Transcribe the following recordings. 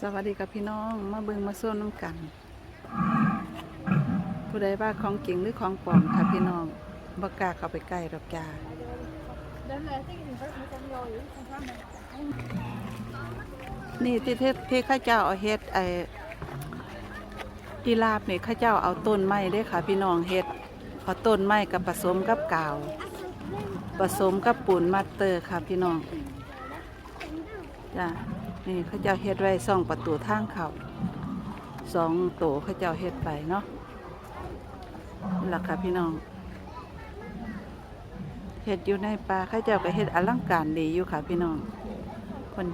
สวัสดีกับพี่น้อง มาเบิงมาส้มน้ำกัน ผู้ใดว่าของจริงหรือของปลอมค่ะพี่น้องบ่กาเข้าไปใกล้ดอกจ้านี่ที่เทศที่ข้าเจ้าเอาเฮ็ดไอ้ที่ลาบนี่ข้าเจ้าเอาต้นไม้เด้ค่ะ พี่น้องเฮ็ดเอาต้นไม้กับผสมกับกาว ผสมกับปูนมัตเตอร์ค่ะพี่น้อง จ้านี่เขาเจ้าเฮ็ดไว้ซ่องประตูทางเขาสองโตเขาเจ้าเฮ็ดไปเนาะนี่ล่ะค่ะพี่น้องเฮ็ดอยู่ในป่าเขาเจ้าก็เฮ็ดอลังการดีอยู่ค่ะพี่น้อง คน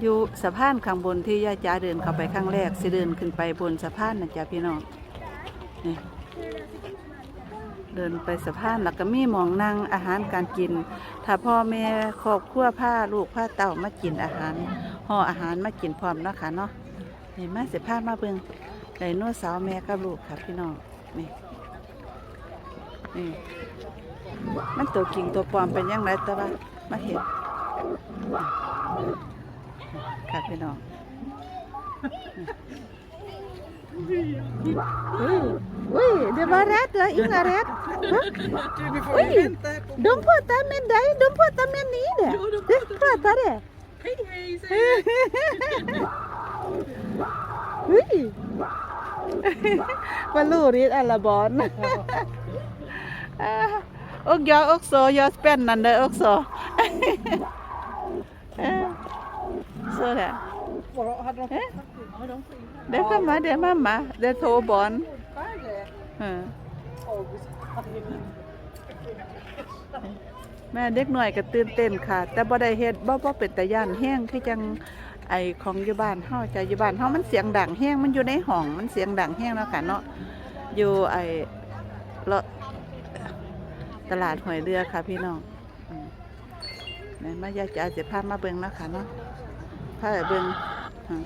อยู่สะพานข้างบนที่ย่าจ๋าเดินเข้าไปข้างแรกสิเดินขึ้นไปบนสะพานนะจ๊ะพี่น้องนี่ เดินไปสะพานแล้วก็มีหมองนั่งอาหารการกิน ถ้าพ่อแม่ครอบครัวพาลูกพาเต่ามากินอาหารห่ออาหารมากินพร้อมเนาะค่ะเนาะนี่มาสิพามาเบิ่งไดโนเสาร์แม่กับลูกค่ะพี่น้องนี่นี่มันตัวกิ่งตัวปลอมเป็นยังไงแต่ว่ามาเห็นค่ะพี่น้อง อุ้ยอุ้ยเดี๋ยวมาแรดเลยอีกนะแรด Oj! De pratar med dig, de pratar med ni det. De pratar det. Hej hej säger Oj! Vad lurigt alla barn. Och jag också, jag är spännande också. Så där. Hade de fått? Ja, de får in här. Det är mamma, det är mamma, det är två barn. Färre. Mm. Åh, vi ska- แม่เด็กหน่อยก็ตื่นเต้นค่ะ แต่บ่ได้เฮ็ดบ่บ่เป็นตาย่านแห้งคือจังไอของอยู่บ้านเฮาจ้ะอยู่บ้านเฮามันเสียงดังแห้งมันอยู่ในห้องมันเสียงดังแห้งเนาะค่ะเนาะอยู่ไอเลาะตลาดหอยเรือค่ะพี่น้องอืมแม่มายายจ๋าสิพามาเบิ่งเนาะค่ะเนาะพาไปเบิ่งอืม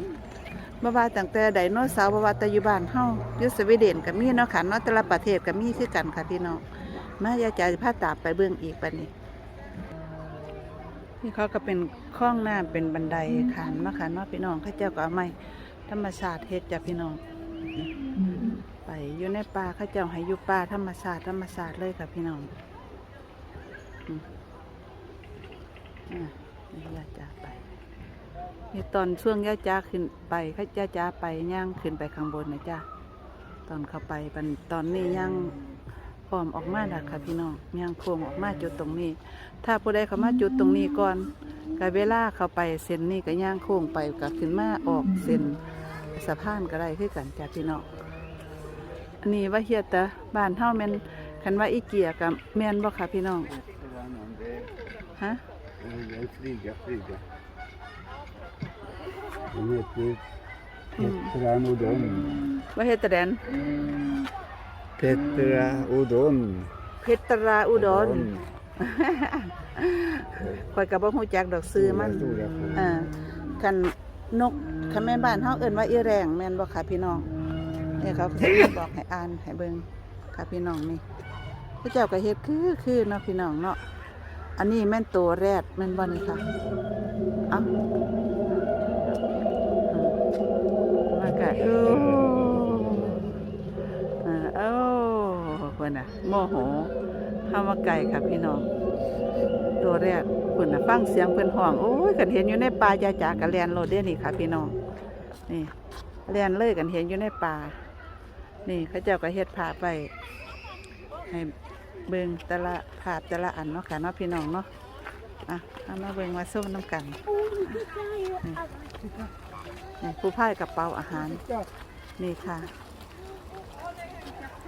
บ่ว่าตั้งแต่ไดโนเสาร์บ่ว่าแต่อยู่บ้านเฮาอยู่สวีเดนก็มีเนาะค่ะเนาะแต่ละประเทศก็มีคือกันค่ะพี่น้องมายายจ๋าสิพาตามไปเบิ่งอีกบัดนี้ นี่เขาก็เป็นคล้องน้ำเป็นบันไดขานมาขานมาพี่น้องเข้าเจ้าก็เอาไม้ธรรมชาติเฮ็ดจ้ะพี่น้อง ไปอยู่ในป่าเข้าเจ้าให้อยู่ป่าธรรมชาติธรรมชาติเลยค่ะพี่น้องอืมอะนี่ย่าจ้าไป นี่ตอนช่วงย่าจ้าขึ้นไปข้าจ้าจ้าไปย่างขึ้นไปข้างบนนะจ้าตอนเข้าไปตอนนี้ย่างพร้อมออกมาแล้วค่ะพี่น้องย่างโค้งออกมาจุดตรงนี้ ถ้าผู้ใดเขามาจุดตรงนี้ก่อนก็เวลาเขาไปเส้นนี้ก็ย่างโค้งไปก็ขึ้นมาออกเส้นสะพานก็ได้คือกันจ้ะพี่น้องอันนี้ว่าเฮียต่บ้านเฮาแมนคันว่าอีเกียกับแมนบ่ค่ะพี่น้องฮะ Jag flyga, flyga. Den heter Petra Nordon. ว่าเฮ็ดแตะแดน Petra Odon. เพชรราอุดรข่อยก็บ่ฮู้จักดอกซื้อมัน Stora, stora. อ่าคันนกคันแม่บ้านเฮาเอิ้นว่าอีแรงแม่นบ่ค่ะพี่น้องนี่เขาก็สิบอกให้อ่านให้เบิ่งค่ะพี่น้องนี่พระเจ้าก็เฮ็ดคือคือเนาะพี่น้องเนาะอันนี้แม่นตัวแรดแม่นบ่นี่ค่ะเอ้า มาก็โอ้อ่าโอ้เพิ่นน่ะโมโหเฮามาไก่ค่ะพี่น้อง ตัวแรกเพิ่นน่ะฟังเสียงเพิ่อนห้อง โอ้ยกันเห็นอยู่ในป่ายาจากกันแลนโลดเด้นี่ค่ะ พี่น้อง นี่แลนเลยกันเห็นอยู่ในป่า นี่เขาเจ้าก็เฮ็ดภาไปให้เบิ่งแต่ละภาพแต่ละอันเนาะค่ะเนาะพี่น้องเนาะ อะเอามาเบิ่งมาส้มน้ำกัน นี่ผู้พ่ายกระเป๋าอาหาร นี่ค่ะ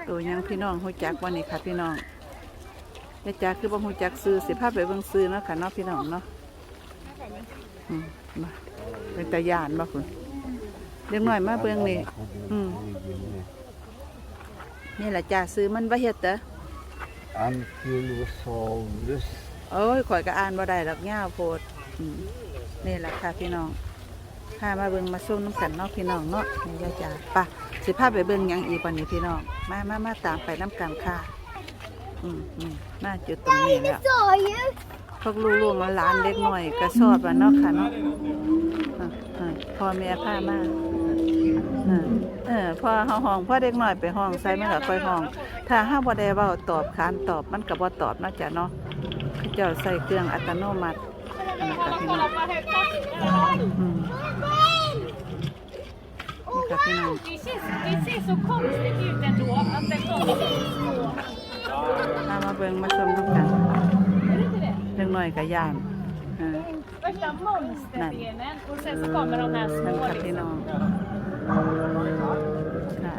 ตัวยังพี่น้องหูจักวันนี้ค่ะ พี่น้องยายจ๋าคือบ่ฮู้จักซื้อสิพาไปเบิ่งซื้อเนาะค่ะเนาะพี่น้องเนาะอืมมาเป็นตาย่านบ่คุณเด็กน้อยมาเบิ่งนี่อืมนี่แหละจ้าซื้อมันบ่เฮ็ดเด้อ Ankylosaurus. โอ้ยข่อยก็อ่านบ่ได้ดอกยาวโพดอืมนี่แหละค่ะพี่น้อง พามาเบิ่งมาส้มน้ำกันเนาะพี่น้องเนาะนี่ยายจ๋าปะสิพาไปเบิ่งหยังอีกวันนี้พี่น้องมามามาตามไปน้ำกันค่ะอืมอืมมาจุดตรงนี้แล้ว sa ju! พวกลูกๆหลานเล็กหน่อยก็ชอบอะเนาะค่ะเนาะพ่อแม่พามาอ่าเออพอเฮาห้องพ่อเด็กน้อยไปห้องใส่มันก็ค่อยห้อง ถ้าเฮาบ่ได้เว้าตอบขานตอบมันก็บ่ตอบเนาะจ้ะเนาะเขาเจ้าใส่เครื่องอัตโนมัติอันนั้นก็พี่น้อง Kolla vad högt taket อืมนี่ค่ะ พี่น้อง Det ser, det ser så konstigt ut ändå att den kommer så. พามาเบิ่งมาชมทุกกัน Är det inte det? เด็กน้อยก็ย่านอ่า Värsta monsterbenen och sen så kommer de här นั่น små ค่ะพี่น้อง liksom. ค่ะ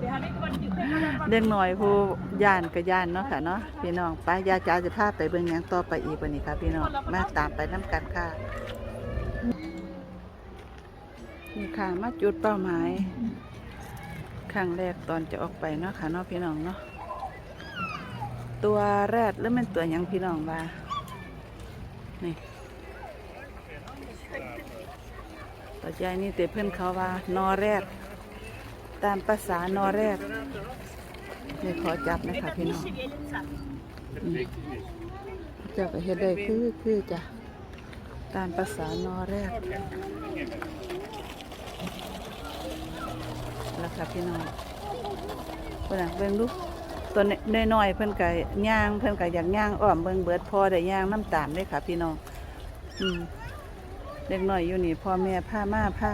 Det hade inte varit kul. เด็กน้อยผู้ย่านก็ย่านเนาะค่ะเนาะพี่น้องไปยาจ้าจะพาไปเบิ่งหยังต่อไปอีกวันนี้ค่ะพี่น้องมาตามไปน้ำกันค่ะ นี่ค่ะมาจุดเป้าหมายครั้งแรกตอนจะออกไปเนาะค่ะเนาะพี่น้องเนาะตัวแรดหรือเป็นตัวยังพี่น้องว่านี่ปัจจัยนี่เตะเพื่อนเขาว่านอแรดตามภาษานอแรดนี่ขอจับนะคะพี่น้องเจ้าก็เฮ็ดได้คือคือจ้ะ ตามภาษานอแรดแล้วค่ะพี่น้องเพิ่นน่ะเบิ่งดูตัวน้อยๆเพิ่นก็ย่างเพิ่นก็อยากย่างอ้อมเบิ่งเบิดพอได้ย่างน้ำตาลเลยค่ะ พี่น้องอืมเด็กน้อยอยู่นี่พ่อแม่พามาพา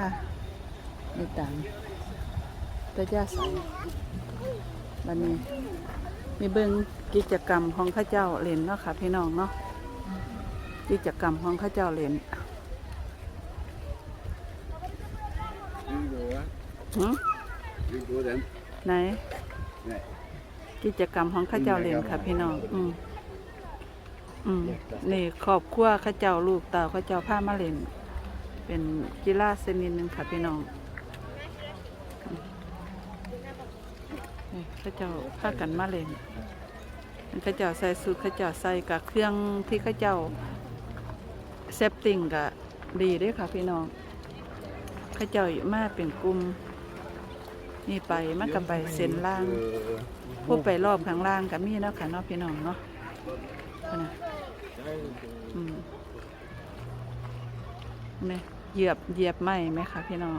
ในตามตะยาใสบันนี้ มีเบิ่งกิจกรรมของข้าเจ้าเล่นเนาะค่ะ พี่น้องเนาะ กิจกรรมของเข้าเจ้าเล่น You go, va? หึ You go then. ไหน Nej. กิจกรรมของเข้าเจ้าเล่นค่ะพี่น้อง อืมอืมนี่ครอบครัวเข้าเจ้าลูกเต่าเข้าเจ้าพามาเล่น เป็นกีฬาชนิดหนึ่งค่ะพี่น้องอืมนี่เข้าเจ้าพากันมาเล่นเข้าเจ้าใส่สูทเข้าเจ้าใส่กับเครื่องที่เข้าเจ้า เซฟติ้งก็ดีด้วยค่ะพี่น้องข้าเจ้ามาเป็นกลุ่มนี่ไปมันก็ไปเส้นล่าง Uh, ผู้ไปรอบข้างล่างกับมีเนาะค่ะเนาะพี่น้องเนาะนะอืมนี่เหยียบเหยียบไหมไหมคะพี่น้อง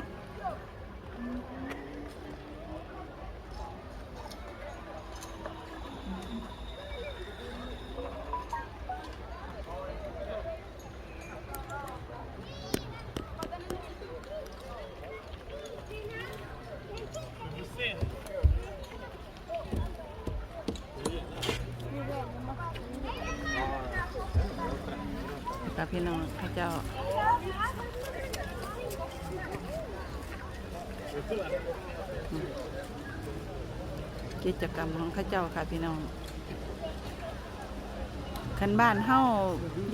ค่ะพี่น้องพระเจ้าอืมกิจกรรมของข้าเจ้าค่ะพี่น้องคันบ้านเฮา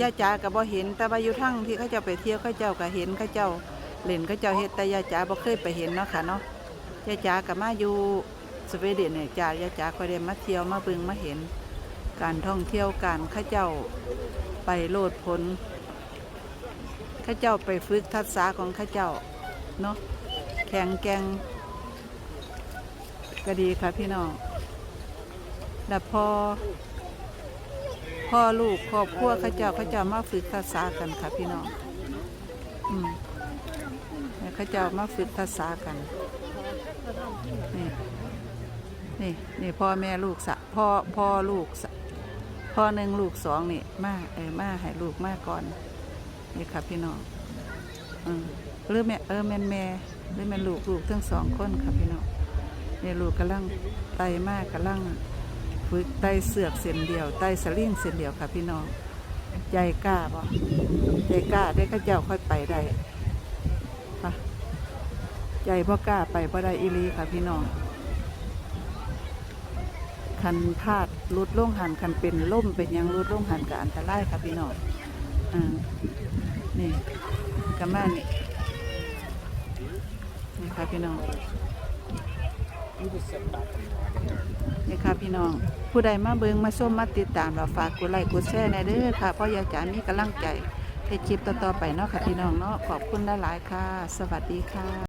ย่าจ๋าก็บ่เห็น แต่ว่าอยู่ทั้งที่เขาเจ้าไปเที่ยวเขาเจ้าก็เห็นเขาเจ้าเล่นเขาเจ้าเฮ็ดแต่ย่าจ๋าบ่เคยไปเห็นเนาะค่ะเนาะย่าจ๋าก็มาอยู่สวีเดนเนี่ยจ้าย่าจ๋าก็ได้มาเที่ยวมาบิ่งมาเห็น การท่องเที่ยวการเข้าเจ้าไปโลดพ้น ข้าเจ้าไปฝึกทักษะของข้าเจ้าเนาะแข็งแกร่งก็ดีค่ะพี่น้องแล้วพอพ่อลูกครอบครัวข้าเจ้าข้าเจ้ามาฝึกทักษะกันค่ะพี่น้องอืมข้าเจ้ามาฝึกทักษะกันนี่นี่นี่พ่อแม่ลูกสะพ่อพ่อลูกพ่อหนึ่งลูกสองนี่มาเออมาให้ลูกมาก่อน นี่ค่ะพี่น้องอืมหรือแม่เออแม่แม่หรือแม่ลูกลูกทั้งสองคนค่ะพี่น้องนี่ลูกกำลังไตมากกำลังฝึกไตเสือกเส้นเดียวไตสลิงเส้นเดียวค่ะพี่น้องใจกล้าบ่ใจกล้าได้ก็เจ้าค่อยไปได้ค่ะใจพ่กล้าไปพ่ได้อีลีค่ะพี่น้องคันพลาดรุดล่งหันคันเป็นล่มเป็นยังรุดล่งหันกับอันตรายค่ะพี่น้องอ่า นี่กระมานี่นี่ค่ะพี่น้องนี่ค่ะพี่น้อง ผู้ใดมาเบิงมาส้มมาติดตามเราฝากกดไลค์กดแชร์ในเด้อค่ะเพราะอยากจะมีกำลังใจให้คลิปต่อๆไปเนาะค่ะพี่น้องเนาะขอบคุณหลายๆค่ะ สวัสดีค่ะ